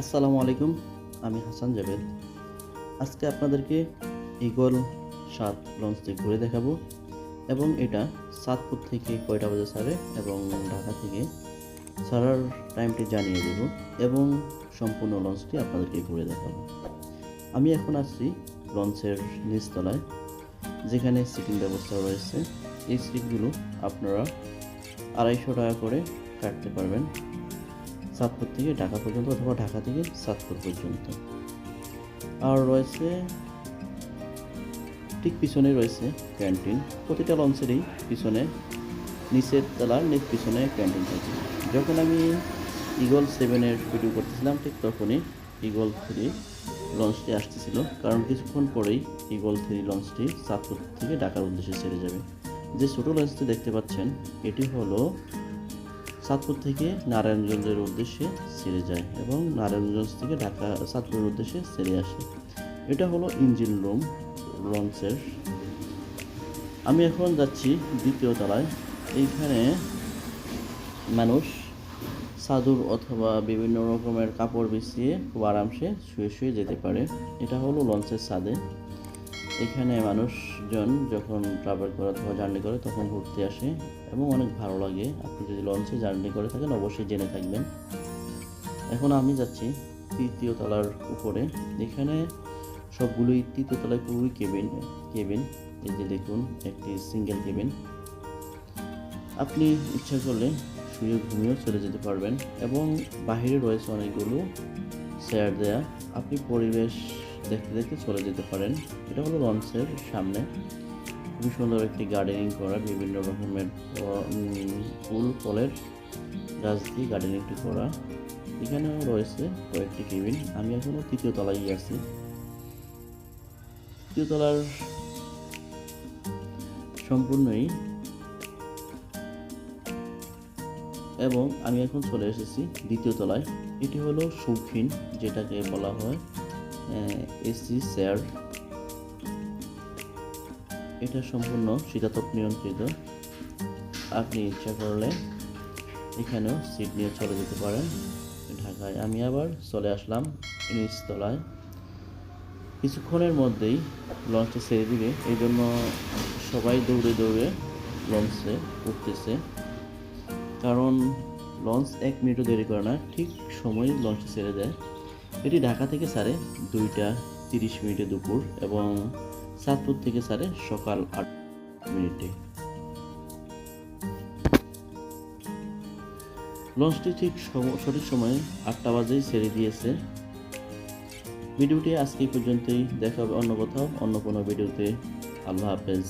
আসসালামু আলাইকুম, আমি হাসান জাভেদ। আজকে আপনাদেরকে ইগল সাত লঞ্চটি ঘুরে দেখাবো এবং এটা সাতপুর থেকে কয়টা বাজে ছাড়ে এবং ঢাকা থেকে ছাড়ার টাইমটি জানিয়ে দেব এবং সম্পূর্ণ লঞ্চটি আপনাদেরকে ঘুরে দেখাবো। আমি এখন আসছি লঞ্চের নিচতলায়, যেখানে সিটিং ব্যবস্থা রয়েছে। এই সিটগুলো আপনারা আড়াইশো টাকা করে কাটতে পারবেন। সাতপুর থেকে ঢাকা পর্যন্ত অথবা ঢাকা থেকে সাতপুর পর্যন্ত। আর রয়েছে ঠিক পিছনে রয়েছে ক্যান্টিন। প্রতিটা লঞ্চেরই পিছনে, নিচের তলার নিচ পিছনে ক্যান্টিন থাকে। যখন আমি ইগল সেভেনের ভিডিও করতেছিলাম, ঠিক তখনই ইগল থ্রি লঞ্চটি আসতেছিল। কারণ কিছুক্ষণ পরেই ইগল থ্রি লঞ্চটি সাতপুর থেকে ঢাকার উদ্দেশ্যে ছেড়ে যাবে। যে ছোটো লঞ্চটি দেখতে পাচ্ছেন, এটি হলো সাতপুর থেকে নারায়ণগঞ্জের উদ্দেশ্যে ছেড়ে যায় এবং নারায়ণগঞ্জ থেকে ঢাকা, সাতপুরের উদ্দেশ্যে ছেড়ে আসে। এটা হলো ইঞ্জিন রুম লঞ্চের আমি এখন যাচ্ছি দ্বিতীয় তলায়। এইখানে মানুষ সাদুর অথবা বিভিন্ন রকমের কাপড় বিছিয়ে খুব আরামসে শুয়ে শুয়ে যেতে পারে। এটা হলো লঞ্চের ছাদে। এখানে মানুষজন যখন ট্রাভেল করে অথবা জার্নি করে তখন ঘুরতে আসে এবং অনেক ভালো লাগে। আপনি যদি লঞ্চে জার্নি করে থাকেন, অবশ্যই জেনে থাকবেন। এখন আমি যাচ্ছি তৃতীয় তলার উপরে। এখানে সবগুলোই তৃতীয় তলায় পুরোই কেবিন কেবিন এই যে দেখুন, একটি সিঙ্গেল কেবিন আপনি ইচ্ছা করলে শুয়ে ঘুমিয়েও চলে যেতে পারবেন এবং বাহিরে রয়েছে অনেকগুলো চেয়ার দেয়া। আপনি পরিবেশ দেখতে দেখতে চলে যেতে পারেন। এটা হলো লঞ্চের সামনে। খুবই সুন্দর একটি গার্ডেনিং করা, বিভিন্ন রকমের ফুল ফলের গাছ দিয়ে গার্ডেনিংটি করা। এখানেও রয়েছে কয়েকটি কেবিন আমি এখনও তৃতীয় তলায় আছি। তৃতীয় তলার সম্পূর্ণই এবং আমি এখন চলে এসেছি দ্বিতীয় তলায়। এটি হলো শৌখিন যেটাকে বলা হয় এসি চেয়ার এটা সম্পূর্ণ শীতাতপ নিয়ন্ত্রিত। আপনি ইচ্ছা করলে এখানেও সিট নিয়ে চলে যেতে পারেন। ঢাকায় আমি আবার চলে আসলাম নিচতলায় কিছুক্ষণের মধ্যেই লঞ্চটা ছেড়ে দিবে। এই জন্য সবাই দৌড়ে দৌড়ে লঞ্চে উঠতেছে। কারণ লঞ্চ এক মিনিটও দেরি করে না। ঠিক সময় লঞ্চ ছেড়ে দেয়। এটি ঢাকা থেকে ছাড়ে দুইটা তিরিশ মিনিটে দুপুর এবং সাতপুর থেকে ছাড়ে সকাল আট মিনিটে। লঞ্চটি ঠিক সঠিক সময়ে আটটা বাজেই ছেড়ে দিয়েছে। ভিডিওটি আজকে পর্যন্তই। দেখা হবে অন্য কোথাও, অন্য কোনো ভিডিওতে। আল্লাহ হাফেজ।